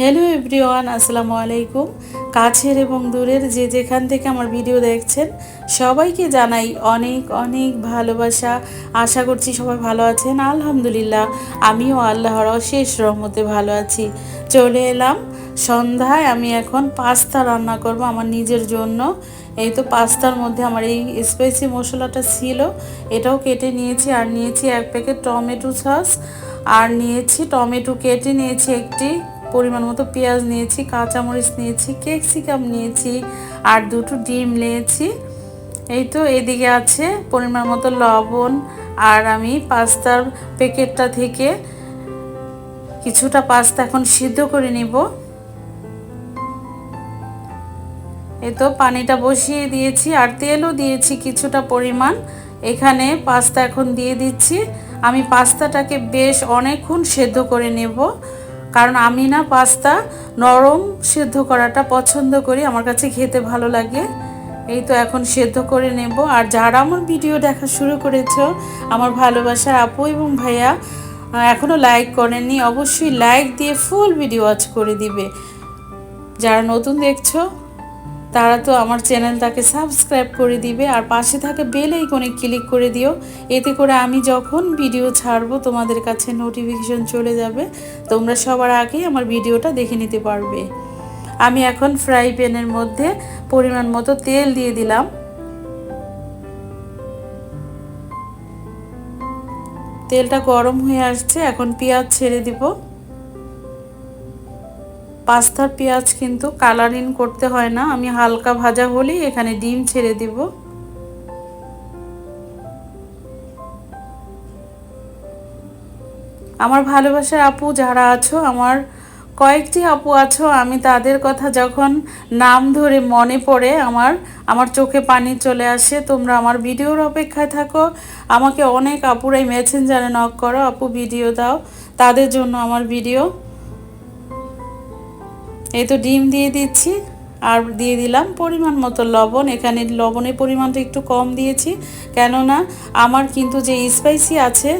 Hello everyone আসসালামু আলাইকুম। কাছের এবং দূরের যে যেখান থেকে আমার ভিডিও দেখছেন, সবাইকে জানাই অনেক অনেক ভালোবাসা। আশা করছি সবাই ভালো আছেন। আলহামদুলিল্লাহ, আমিও আল্লাহর অশেষ রহমতে ভালো আছি। চলে এলাম সন্ধ্যায়, আমি এখন পাস্তা রান্না করব আমার নিজের জন্য। এই তো পাস্তার মধ্যে আমার এই স্পাইসি মশলাটা ছিল, এটাও কেটে নিয়েছি। আর নিয়েছি এক প্যাকেট টমেটো সস আর নিয়েছি, টমেটো কেটে নিয়েছি একটি পরিমাণ মতো পেঁয়াজ নিয়েছি, কাঁচামরিচ নিয়েছি, ক্যাপসিকাম নিয়েছি আর দুটো ডিম নিয়েছি। এই তো এদিকে আছে পরিমাণ মতো লবণ আর আমি পাস্তার প্যাকেটটা থেকে কিছুটা পাস্তা এখন সিদ্ধ করে নিব। এই তো পানিটা বসিয়ে দিয়েছি আর তেলও দিয়েছি কিছুটা পরিমাণ। এখানে পাস্তা এখন দিয়ে দিচ্ছি। আমি পাস্তাটাকে বেশ অনেকক্ষণ সেদ্ধ করে নেব। কারণ আমি না পাস্তা নরম সেদ্ধ করাটা পছন্দ করি, আমার কাছে খেতে ভালো লাগে। এই তো এখন সেদ্ধ করে নেব। আর যারা আমার ভিডিও দেখা শুরু করেছ, আমার ভালোবাসার আপু এবং ভাইয়া এখনও লাইক করেননি, অবশ্যই লাইক দিয়ে ফুল ভিডিও ওয়াচ করে দিবে। যারা নতুন দেখছ তারা তো আমার চ্যানেলটাকে সাবস্ক্রাইব করে দিবে, আর পাশে থাকে বেল আইকনে ক্লিক করে দিও। এতে করে আমি যখন ভিডিও ছাড়বো, তোমাদের কাছে নোটিফিকেশন চলে যাবে। তোমরা সবার আগেই আমার ভিডিওটা দেখে নিতে পারবে। আমি এখন ফ্রাই প্যানের মধ্যে পরিমাণ মতো তেল দিয়ে দিলাম। তেলটা গরম হয়ে আসছে, এখন পেঁয়াজ ছেড়ে দিব। পাস্তার পেঁয়াজ কিন্তু কালারিং করতে হয় না। আমি হালকা ভাজা হলেই এখানে ডিম ছেড়ে দিব। আমার ভালোবাসার আপু যারা আছো, আমার কয়েকটি আপু আছো, আমি তাদের কথা যখন নাম ধরে মনে পড়ে, আমার আমার চোখে পানি চলে আসে। তোমরা আমার ভিডিওর অপেক্ষায় থাকো। আমাকে অনেক আপুরাই মেসেঞ্জারে নক করো। আপু ভিডিও দাও। তাদের জন্য আমার ভিডিও এই তো ডিম দিয়ে দিচ্ছি আর দিয়ে দিলাম পরিমাণ মতো লবণ। এখানে লবণের পরিমাণটা একটু কম দিয়েছি, কেননা আমার কিন্তু যে স্পাইসি আছে,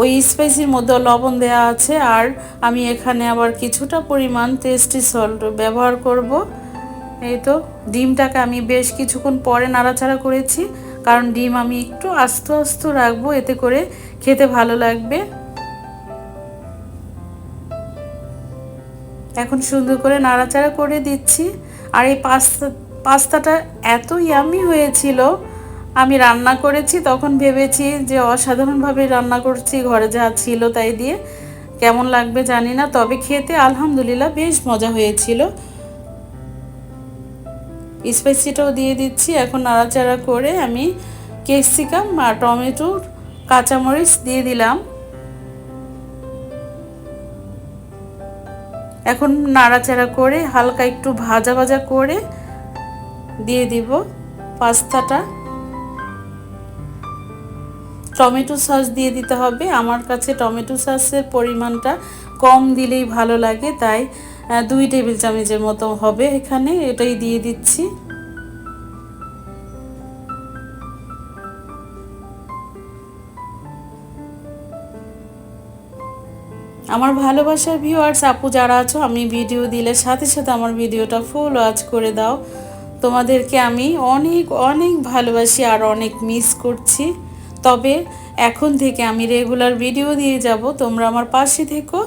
ওই স্পাইসির মধ্যে লবণ দেওয়া আছে আর আমি এখানে আবার কিছুটা পরিমাণ টেস্টি সল্ট ব্যবহার করব। এই তো ডিমটাকে আমি বেশ কিছুক্ষণ পরে নাড়াচাড়া করেছি, কারণ ডিম আমি একটু আস্তে আস্তে রাখব, এতে করে খেতে ভালো লাগবে। এখন সুন্দর করে নাড়াচাড়া করে দিচ্ছি। আর এই পাস্তা, পাস্তাটা এত ইয়ামি হয়েছিল। আমি রান্না করেছি, তখন ভেবেছি যে অসাধারণভাবে রান্না করছি, ঘরে যা ছিল তাই দিয়ে। কেমন লাগবে জানি না, তবে খেতে আলহামদুলিল্লাহ বেশ মজা হয়েছিল। স্পাইসিটাও দিয়ে দিচ্ছি, এখন নাড়াচাড়া করে আমি ক্যাপসিকাম আর টমেটোর কাঁচামরিচ দিয়ে দিলাম। এখন নাড়াচাড়া করে হালকা একটু ভাজা ভাজা করে দিয়ে দিব পাস্তাটা। টমেটো সস দিয়ে দিতে হবে। আমার কাছে টমেটো সসের পরিমাণটা কম দিলেই ভালো লাগে, তাই দুই টেবিল চামচের মতো হবে এখানে। এটাই দিয়ে দিচ্ছি। আমার ভালোবাসার ভিউয়ার্স আপু যারা আছো, আমি ভিডিও দিলে সাথে সাথে আমার ভিডিওটা ফুল ওয়াচ করে দাও। তোমাদেরকে আমি অনেক অনেক ভালোবাসি আর অনেক মিস করছি। তবে এখন থেকে আমি রেগুলার ভিডিও দিয়ে যাব। তোমরা আমার পাশে থেকো।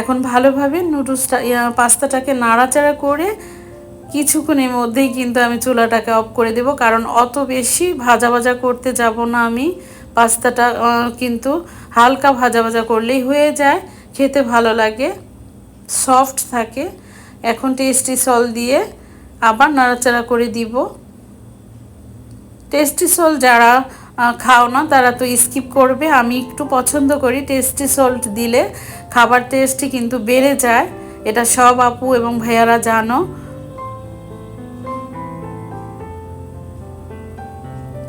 এখন ভালোভাবে নুডলসটা পাস্তাটাকে নাড়াচাড়া করে কিছুক্ষণের মধ্যেই কিন্তু আমি চুলাটাকে অফ করে দেব। কারণ অত বেশি ভাজা ভাজা করতে যাব না আমি। পাস্তাটা কিন্তু হালকা ভাজা ভাজা করলেই হয়ে যায়। খেতে ভালো লাগে, সফট থাকে। এখন টেস্টি সল দিয়ে আবার নাড়াচাড়া করে দিব। টেস্টি সল যারা খাও না, তারা তো স্কিপ করবে। আমি একটু পছন্দ করি টেস্টি সল্ট দিলে। খাবার টেস্টই কিন্তু বেড়ে যায়। এটা সব আপু এবং ভাইয়ারা জানো।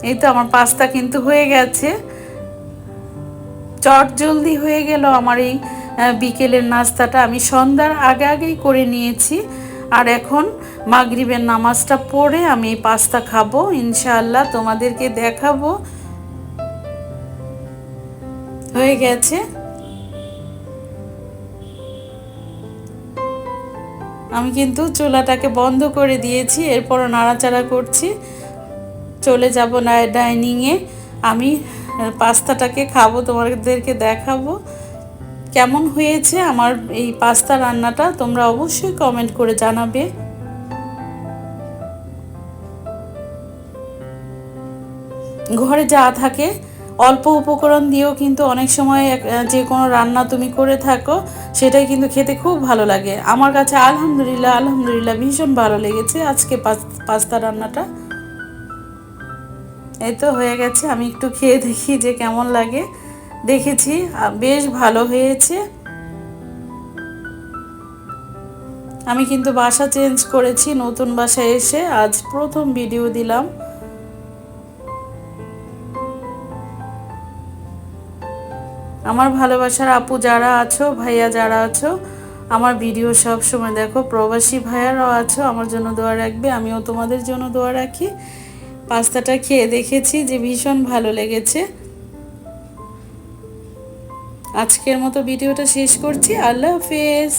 এই তো আমার পাস্তা কিন্তু হয়ে গেছে। চট জলদি হয়ে গেল আমার এই বিকেলের নাস্তাটা। আমি সন্ধ্যার আগে আগেই করে নিয়েছি। আর এখন মাগরিবের নামাজটা পড়ে আমি এই পাস্তা খাব, ইনশাআল্লাহ তোমাদেরকে দেখাবো। হয়ে গেছে। আমি কিন্তু চুলাটাকে বন্ধ করে দিয়েছি, এরপরও নাড়াচাড়া করছি। চলে যাব না ডাইনিংয়ে আমি পাস্তাটাকে খাব, তোমাদেরকে দেখাবো। কেমন হয়েছে আমার এই পাস্তা রান্নাটা, তোমরা অবশ্যই কমেন্ট করে জানাবে। ঘরে যা থাকে, অল্প উপকরণ দিয়েও কিন্তু অনেক সময় যে কোনো রান্না তুমি করে থাকো, সেটাই কিন্তু খেতে খুব ভালো লাগে। আমার কাছে আলহামদুলিল্লাহ আলহামদুলিল্লাহ ভীষণ ভালো লেগেছে আজকে পাস- পাস্তা রান্নাটা। এই তো হয়ে গেছে, আমি একটু খেয়ে দেখি যে কেমন লাগে। দেখেছি বেশ ভালো হয়েছে। আমি কিন্তু বাসা চেঞ্জ করেছি, নতুন বাসায় এসে আজ প্রথম ভিডিও দিলাম। আমার ভালোবাসার আপু যারা আছো, ভাইয়া যারা আছো, আমার ভিডিও সব সময় দেখো। প্রবাসী ভাইয়ারাও আছো, আমার জন্য দোয়া রাখবে, আমিও তোমাদের জন্য দোয়া রাখি। পাস্তাটা খেয়ে দেখেছি যে ভীষণ ভালো লেগেছে। আজকের মতো ভিডিওটা শেষ করছি। আল্লাহ হাফেজ।